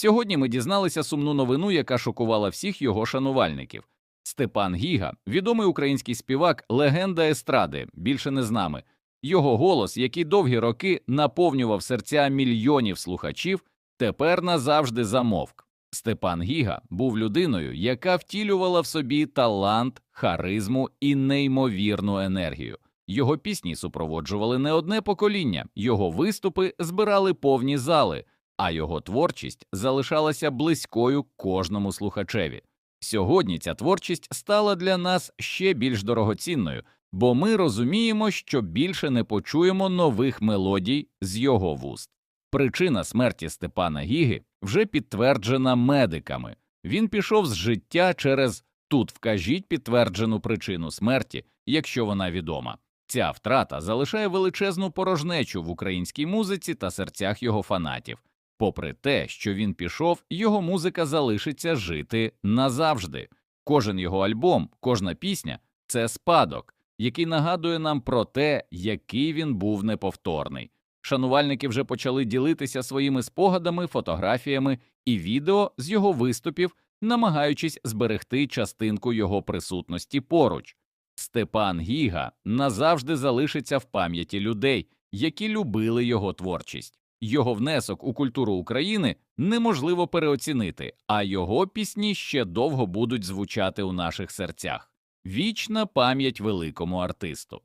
Сьогодні ми дізналися сумну новину, яка шокувала всіх його шанувальників. Степан Гіга, відомий український співак, легенда естради, більше не з нами. Його голос, який довгі роки наповнював серця мільйонів слухачів, тепер назавжди замовк. Степан Гіга був людиною, яка втілювала в собі талант, харизму і неймовірну енергію. Його пісні супроводжували не одне покоління, його виступи збирали повні зали, а його творчість залишалася близькою кожному слухачеві. Сьогодні ця творчість стала для нас ще більш дорогоцінною, бо ми розуміємо, що більше не почуємо нових мелодій з його вуст. Причина смерті Степана Гіги вже підтверджена медиками. Він пішов з життя через тут вкажіть підтверджену причину смерті, якщо вона відома. Ця втрата залишає величезну порожнечу в українській музиці та серцях його фанатів. Попри те, що він пішов, його музика залишиться жити назавжди. Кожен його альбом, кожна пісня це спадок, який нагадує нам про те, який він був неповторний. Шанувальники вже почали ділитися своїми спогадами, фотографіями і відео з його виступів, намагаючись зберегти частинку його присутності поруч. Степан Гіга назавжди залишиться в пам'яті людей, які любили його творчість. Його внесок у культуру України неможливо переоцінити, а його пісні ще довго будуть звучати у наших серцях. Вічна пам'ять великому артисту.